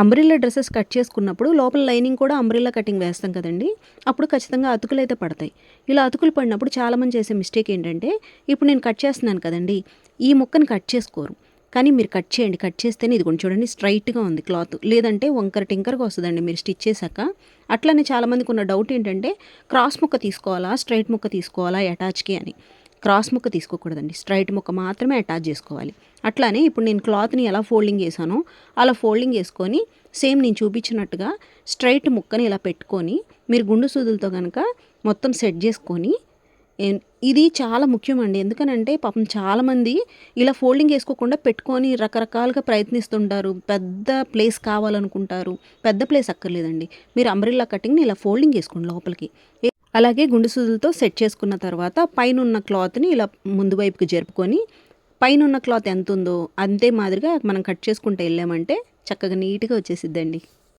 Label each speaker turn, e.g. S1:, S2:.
S1: Umbrella dresses cut చేసుకున్నప్పుడు లోపల lining కూడా అంబ్రిల్లా కటింగ్ వేస్తాం కదండి. అప్పుడు ఖచ్చితంగా అతుకులు అయితే పడతాయి. ఇలా అతుకులు పడినప్పుడు చాలామంది చేసే మిస్టేక్ ఏంటంటే ఇప్పుడు నేను కట్ చేస్తున్నాను కదండి ఈ ముక్కని కట్ చేసుకోరు. కానీ మీరు కట్ చేయండి కట్ చేస్తేనే ఇది కొంచెం చూడండి స్ట్రైట్గా ఉంది క్లాత్. లేదంటే వంకర టింకర్గా వస్తుందండి మీరు స్టిచ్ చేశాక. అట్లనే చాలామందికి ఉన్న డౌట్ ఏంటంటే క్రాస్ ముక్క తీసుకోవాలా స్ట్రైట్ ముక్క తీసుకోవాలా అటాచ్కి అని. క్రాస్ ముక్క తీసుకోకూడదండి. స్ట్రైట్ ముక్క మాత్రమే అటాచ్ చేసుకోవాలి. అట్లానే ఇప్పుడు నేను క్లాత్ని ఎలా ఫోల్డింగ్ చేశానో అలా ఫోల్డింగ్ చేసుకొని సేమ్ నేను చూపించినట్టుగా స్ట్రైట్ ముక్కని ఇలా పెట్టుకొని మీరు గుండు సూదులతో కనుక మొత్తం సెట్ చేసుకొని ఇది చాలా ముఖ్యమండి. ఎందుకనంటే పాపం చాలామంది ఇలా ఫోల్డింగ్ వేసుకోకుండా పెట్టుకొని రకరకాలుగా ప్రయత్నిస్తుంటారు. పెద్ద ప్లేస్ కావాలనుకుంటారు. పెద్ద ప్లేస్ అక్కర్లేదండి. మీరు అంబ్రిల్లా కటింగ్ని ఇలా ఫోల్డింగ్ చేసుకోండి లోపలికి. అలాగే గుండు సూదులతో సెట్ చేసుకున్న తర్వాత పైన ఉన్న క్లాత్ని ఇలా ముందు వైపుకి జరుపుకొని పైన ఉన్న క్లాత్ ఎంత ఉందో అంతే మాదిరిగా మనం కట్ చేసుకుంటూ వెళ్ళామంటే చక్కగా నీట్గా వచ్చేసిద్దండి.